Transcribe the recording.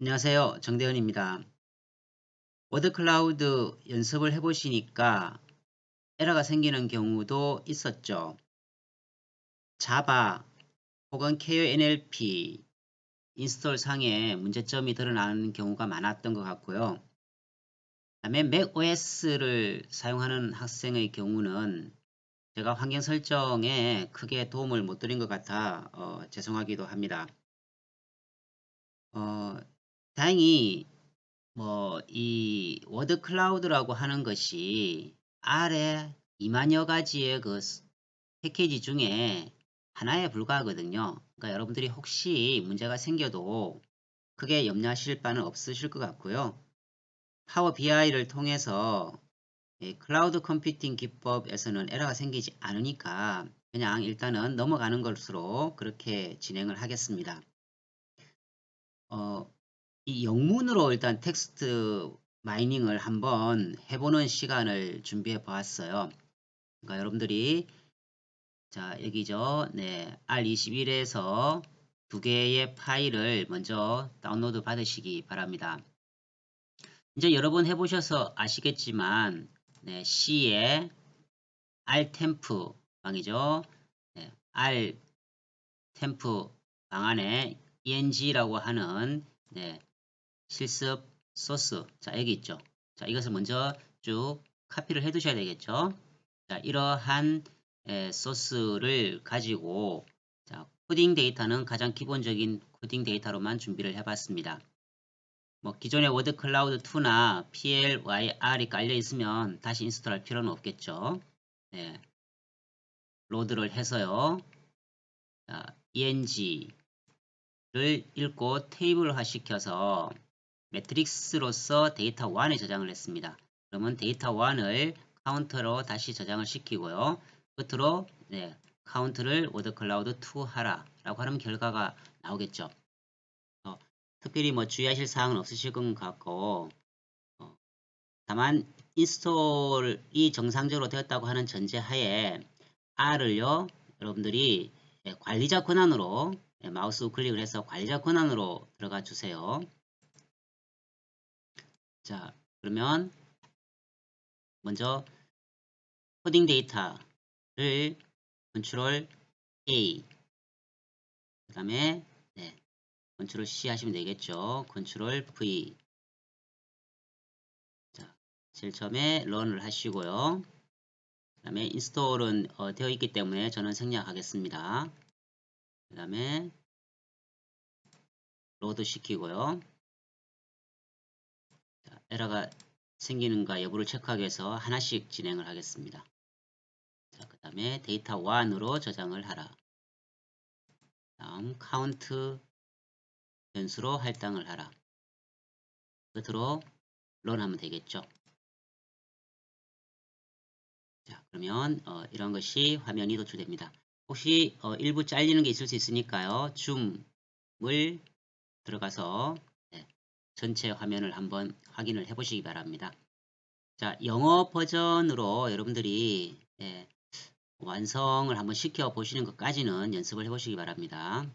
안녕하세요. 정대현입니다. 워드 클라우드 연습을 해보시니까 에러가 생기는 경우도 있었죠. 자바 혹은 KONLP 인스톨 상에 문제점이 드러나는 경우가 많았던 것 같고요. 다음에 macOS를 사용하는 학생의 경우는 제가 환경 설정에 크게 도움을 못 드린 것 같아 어, 죄송하기도 합니다. 어, 다행히 뭐 이 워드 클라우드라고 하는 것이 아래 2만여 가지의 그 패키지 중에 하나에 불과하거든요. 그러니까 여러분들이 혹시 문제가 생겨도 크게 염려하실 바는 없으실 것 같고요. 파워 BI를 통해서 클라우드 컴퓨팅 기법에서는 에러가 생기지 않으니까 그냥 일단은 넘어가는 것으로 그렇게 진행을 하겠습니다. 어, 이 영문으로 일단 텍스트 마이닝을 한번 해보는 시간을 준비해 보았어요. 그러니까 여러분들이 자 여기죠. 네, R21에서 두 개의 파일을 먼저 다운로드 받으시기 바랍니다. 이제 여러 번 해보셔서 아시겠지만 네, C에 Rtemp 방이죠. 네, Rtemp 방 안에 eng라고 하는 네, 실습 소스. 자 여기 있죠? 자 이것을 먼저 쭉 카피를 해 두셔야 되겠죠? 자 이러한 에, 소스를 가지고 자 코딩 데이터는 가장 기본적인 코딩 데이터로만 준비를 해 봤습니다. 뭐 기존의 워드 클라우드 2나 PLYR이 깔려 있으면 다시 인스톨 할 필요는 없겠죠? 네. 로드를 해서요. 자, eng를 읽고 테이블화 시켜서 매트릭스로서 데이터 1에 저장을 했습니다. 그러면 데이터 1을 카운터로 다시 저장을 시키고요. 끝으로 네, 카운트를 워드 클라우드 2 하라 라고 하면 결과가 나오겠죠. 어, 특별히 뭐 주의하실 사항은 없으실 것 같고 어, 다만 인스톨이 정상적으로 되었다고 하는 전제하에 R을요 여러분들이 예, 관리자 권한으로 예, 마우스 우클릭을 해서 관리자 권한으로 들어가 주세요. 자, 그러면 먼저 코딩 데이터를 컨트롤 A 그 다음에 네, 컨트롤 C 하시면 되겠죠. 컨트롤 V 자, 제일 처음에 런을 하시고요. 그 다음에 인스톨은 어, 되어 있기 때문에 저는 생략하겠습니다. 그 다음에 로드 시키고요. 에러가 생기는가 여부를 체크하기 위해서 하나씩 진행을 하겠습니다. 자, 그 다음에 데이터 1으로 저장을 하라. 다음 카운트 변수로 할당을 하라. 끝으로 런하면 되겠죠. 자, 그러면 어, 이런 것이 화면이 도출됩니다. 혹시 어, 일부 잘리는 게 있을 수 있으니까요. 줌을 들어가서 전체 화면을 한번 확인을 해 보시기 바랍니다. 자, 영어 버전으로 여러분들이 예, 완성을 한번 시켜 보시는 것까지는 연습을 해 보시기 바랍니다.